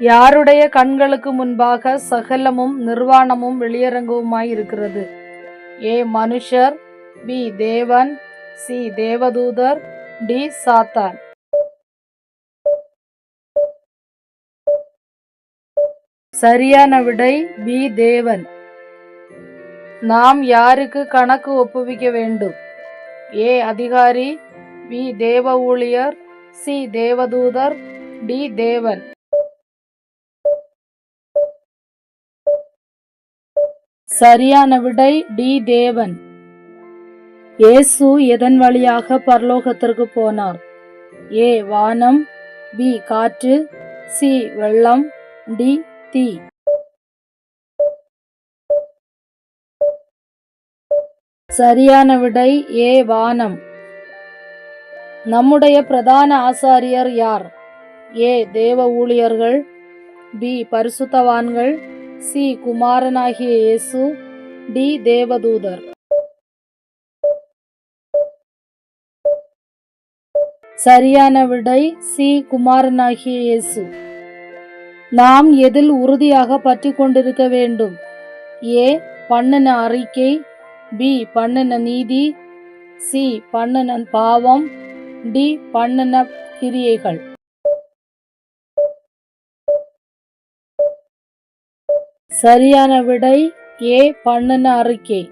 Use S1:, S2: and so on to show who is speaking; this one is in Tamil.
S1: யாருடைய கண்களுக்கு முன்பாக சகலமும் நிர்வாணமும் வெளியரங்கவுமாய் இருக்கிறது? ஏ மனுஷர் பி தேவன் சி தேவதூதர் டி சாத்தான். சரியான விடை பி தேவன். நாம் யாருக்கு கணக்கு ஒப்புவிக்க வேண்டும்? ஏ அதிகாரி பி தேவ ஊழியர் சி தேவதூதர் டி தேவன். சரியான விடை டி தேவன். இயேசு எதன் வழியாக பரலோகத்திற்கு போனார்? ஏ வானம் பி காற்று சி வெள்ளம் டி தீ. சரியான விடை ஏ வானம். நம்முடைய பிரதான ஆசாரியர் யார்? ஏ தேவ ஊழியர்கள் பி பரிசுத்தவான்கள் சி. குமாரனாகிய இயேசு டி. தேவதூதர். சரியான விடை சி. குமாரனாகிய இயேசு. நாம் எதில் உறுதியாக பற்றி கொண்டிருக்க வேண்டும்? ஏ. பண்ணன அறிக்கை பி. பண்ணன நீதி சி. பண்ணன பாவம் டி. பண்ணன கிரியைகள். சரியான விடை ஏ பண்ணுன அறிக்கை.